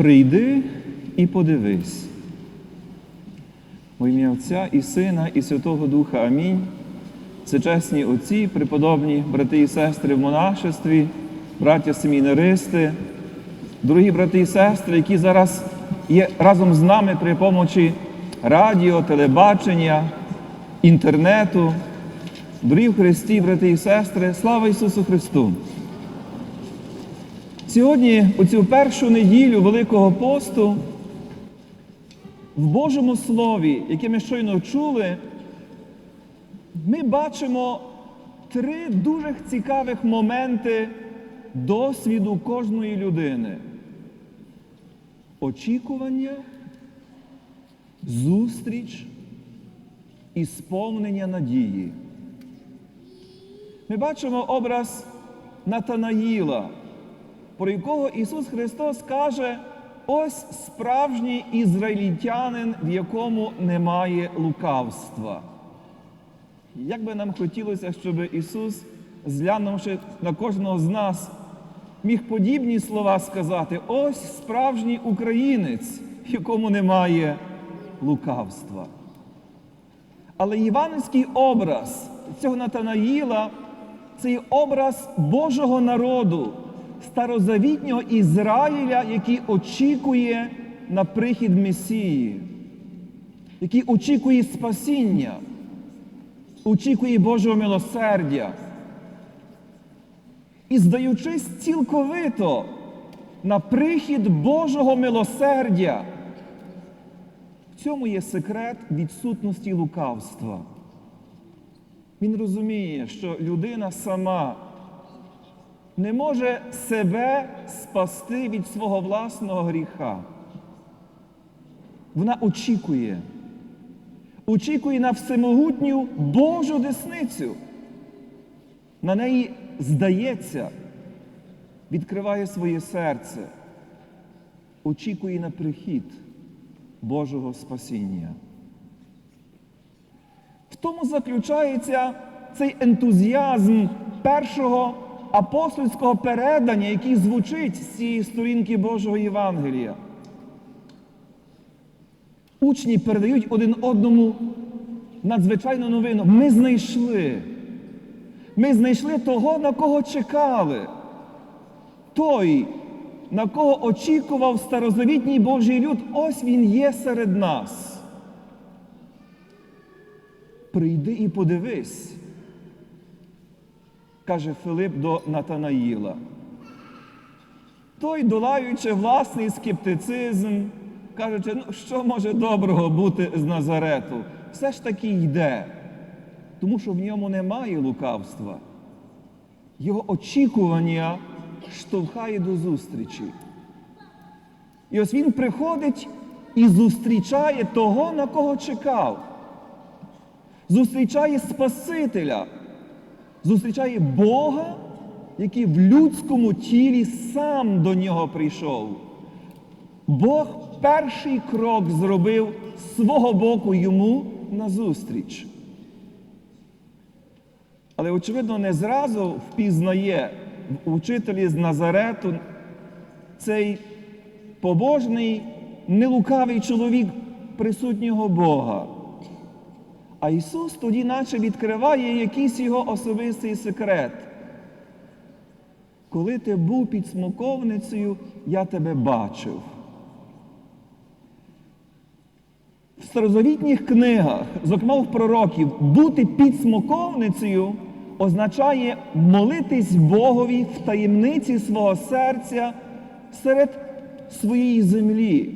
Прийди і подивись. Во ім'я Отця і Сина, і Святого Духа. Амінь. Всечесні отці, преподобні брати і сестри в монашестві, браття семінаристи, дорогі брати і сестри, які зараз є разом з нами при помочі радіо, телебачення, інтернету. Дорогі Христі, брати і сестри, слава Ісусу Христу! Сьогодні, у цю першу неділю Великого посту, в Божому Слові, яке ми щойно чули, ми бачимо три дуже цікавих моменти досвіду кожної людини: очікування, зустріч і сповнення надії. Ми бачимо образ Натанаїла, про якого Ісус Христос каже, ось справжній ізраїльтянин, в якому немає лукавства. Як би нам хотілося, щоб Ісус, зглянувши на кожного з нас, міг подібні слова сказати: ось справжній українець, в якому немає лукавства. Але євангельський образ цього Натанаїла це є образ Божого народу, старозавітнього Ізраїля, який очікує на прихід Месії, який очікує спасіння, очікує Божого милосердя. І здаючись цілковито на прихід Божого милосердя, в цьому є секрет відсутності лукавства. Він розуміє, що людина сама не може себе спасти від свого власного гріха. Вона очікує, очікує на всемогутню Божу десницю. На неї здається, відкриває своє серце, очікує на прихід Божого спасіння. В тому заключається цей ентузіазм першого апостольського передання, який звучить з цієї сторінки Божого Євангелія. Учні передають один одному надзвичайну новину. Ми знайшли. Ми знайшли того, на кого чекали. Той, на кого очікував старозавітній Божий люд, ось він є серед нас. Прийди і подивись, каже Филип до Натанаїла. Той, долаючи власний скептицизм, кажучи, ну що може доброго бути з Назарету? Все ж таки йде, тому що в ньому немає лукавства. Його очікування штовхає до зустрічі. І ось він приходить і зустрічає того, на кого чекав. Зустрічає Спасителя, зустрічає Бога, який в людському тілі сам до нього прийшов. Бог перший крок зробив свого боку йому назустріч. Але, очевидно, не зразу впізнає в учителі з Назарету цей побожний, нелукавий чоловік присутнього Бога. А Ісус тоді наче відкриває якийсь його особистий секрет. Коли ти був під смоковницею, я тебе бачив. В старозавітніх книгах, зокрема в пророків, бути під смоковницею означає молитись Богові в таємниці свого серця серед своєї землі,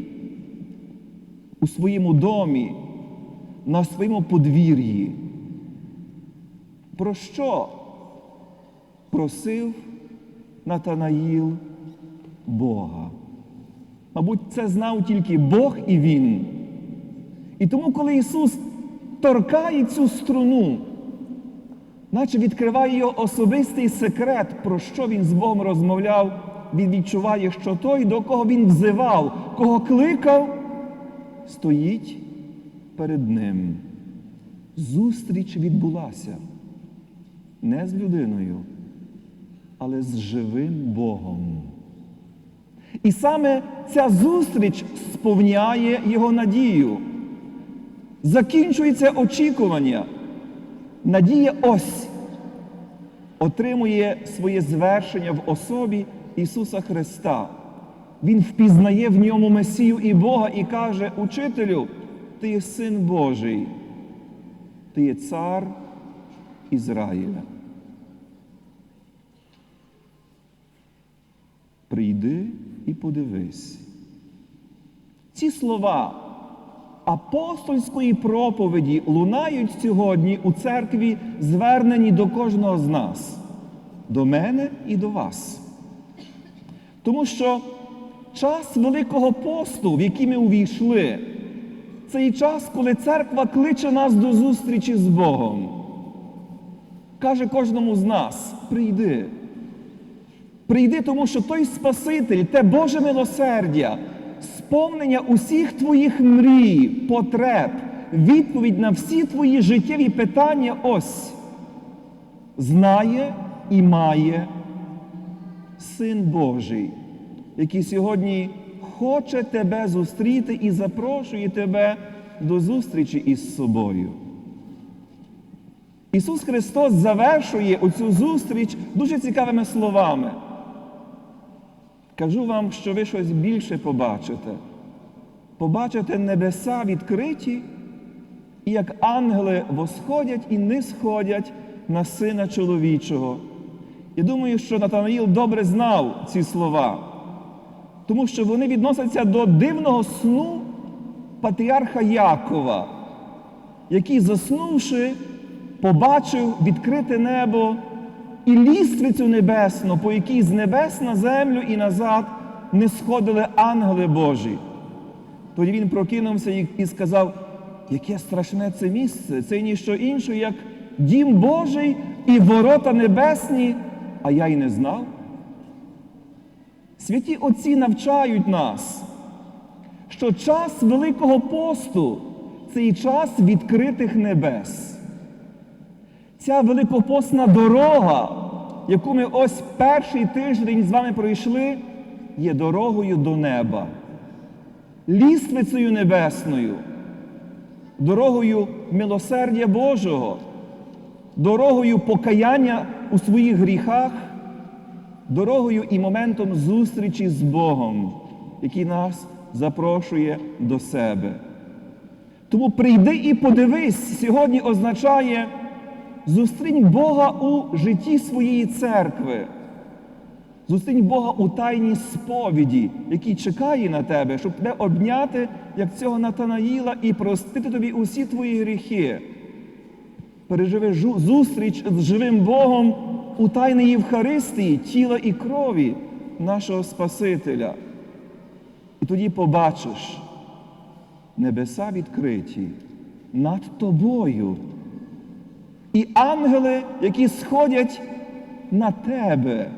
у своєму домі, на своєму подвір'ї. Про що просив Натанаїл Бога? Мабуть, це знав тільки Бог і Він. І тому, коли Ісус торкає цю струну, наче відкриває його особистий секрет, про що він з Богом розмовляв, він відчуває, що той, до кого він взивав, кого кликав, стоїть перед ним. Зустріч відбулася не з людиною, але з живим Богом. І саме ця зустріч сповняє його надію. Закінчується очікування. Надія ось отримує своє звершення в особі Ісуса Христа. Він впізнає в ньому Месію і Бога і каже: Учителю, ти є син Божий, ти є цар Ізраїля. Прийди і подивись. Ці слова апостольської проповіді лунають сьогодні у церкві, звернені до кожного з нас, до мене і до вас. Тому що час Великого посту, в який ми увійшли, це і час, коли церква кличе нас до зустрічі з Богом. Каже кожному з нас: прийди. Прийди, тому що той Спаситель, те Боже милосердя, сповнення усіх твоїх мрій, потреб, відповідь на всі твої життєві питання ось знає і має Син Божий, який сьогодні хоче тебе зустріти і запрошує тебе до зустрічі із собою. Ісус Христос завершує оцю зустріч дуже цікавими словами. Кажу вам, що ви щось більше побачите. Побачите небеса відкриті, і як ангели восходять і не сходять на Сина чоловічого. Я думаю, що Натанаїл добре знав ці слова, тому що вони відносяться до дивного сну патріарха Якова, який, заснувши, побачив відкрите небо і ліствицю небесну, по якій з небес на землю і назад не сходили ангели Божі. Тоді він прокинувся і- сказав, яке страшне це місце, це ніщо інше, як дім Божий і ворота небесні, а я й не знав. Святі Отці навчають нас, що час Великого посту це і час відкритих небес. Ця великопосна дорога, яку ми ось перший тиждень з вами пройшли, є дорогою до неба, ліствицею небесною, дорогою милосердя Божого, дорогою покаяння у своїх гріхах, дорогою і моментом зустрічі з Богом, який нас запрошує до себе. Тому прийди і подивись, сьогодні означає зустрінь Бога у житті своєї церкви. Зустрінь Бога у тайній сповіді, який чекає на тебе, щоб тебе обняти, як цього Натанаїла, і простити тобі усі твої гріхи. Переживи зустріч з живим Богом у тайній Євхаристії, тіла і крові нашого Спасителя. І тоді побачиш небеса відкриті над тобою. І ангели, які сходять на тебе,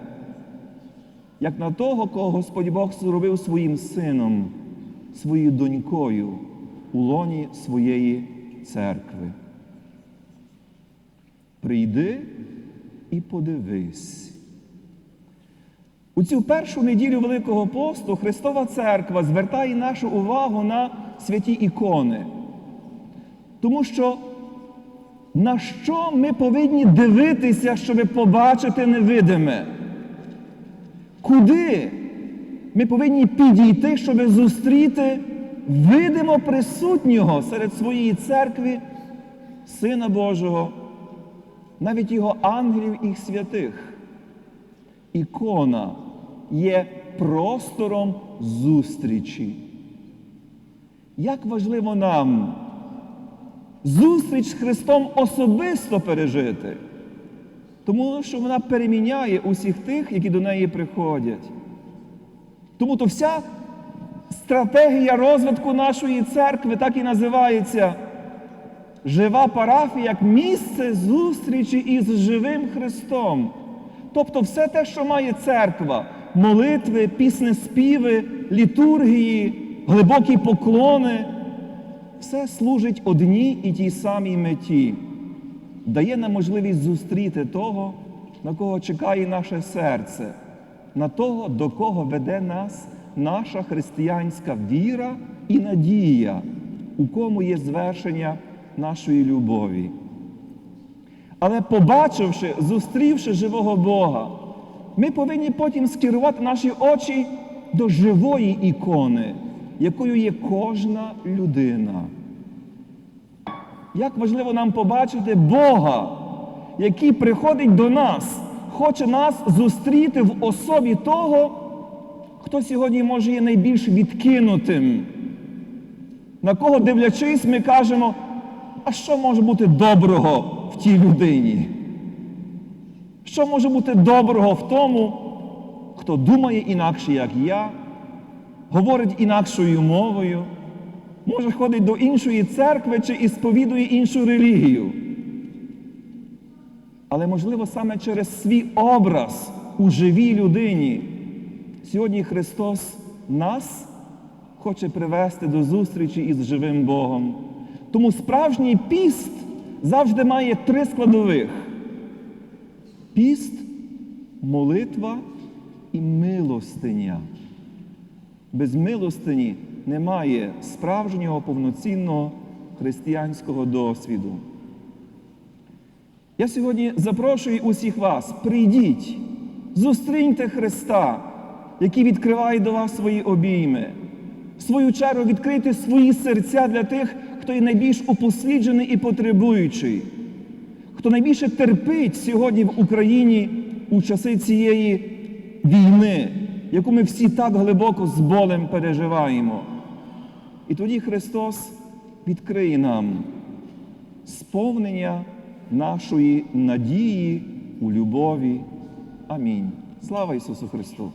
як на того, кого Господь Бог зробив своїм сином, своєю донькою у лоні своєї церкви. Прийди і подивись. У цю першу неділю Великого посту Христова Церква звертає нашу увагу на святі ікони. Тому що на що ми повинні дивитися, щоб побачити невидиме? Куди ми повинні підійти, щоб зустріти видимо присутнього серед своєї церкви, Сина Божого, навіть його ангелів і святих? Ікона є простором зустрічі. Як важливо нам зустріч з Христом особисто пережити, тому що вона переміняє усіх тих, які до неї приходять. Тому то вся стратегія розвитку нашої церкви так і називається жива парафія як місце зустрічі із живим Христом. Тобто все те, що має церква, молитви, піснеспіви, літургії, глибокі поклони, все служить одній і тій самій меті, дає нам можливість зустріти того, на кого чекає наше серце, на того, до кого веде нас наша християнська віра і надія, у кому є звершення нашої любові. Але побачивши, зустрівши живого Бога, ми повинні потім скерувати наші очі до живої ікони, якою є кожна людина. Як важливо нам побачити Бога, який приходить до нас, хоче нас зустріти в особі того, хто сьогодні може є найбільш відкинутим, на кого дивлячись, ми кажемо, а що може бути доброго в тій людині? Що може бути доброго в тому, хто думає інакше, як я, говорить інакшою мовою, може ходить до іншої церкви чи і сповідує іншу релігію? Але можливо саме через свій образ у живій людині сьогодні Христос нас хоче привести до зустрічі із живим Богом. Тому справжній піст завжди має три складових: піст, молитва і милостиня. Без милостині немає справжнього повноцінного християнського досвіду. Я сьогодні запрошую усіх вас, прийдіть, зустріньте Христа, який відкриває до вас свої обійми. В свою чергу відкрийте свої серця для тих, хто є найбільш упосліджений і потребуючий, хто найбільше терпить сьогодні в Україні у часи цієї війни, яку ми всі так глибоко з болем переживаємо. І тоді Христос відкриє нам сповнення нашої надії у любові. Амінь. Слава Ісусу Христу!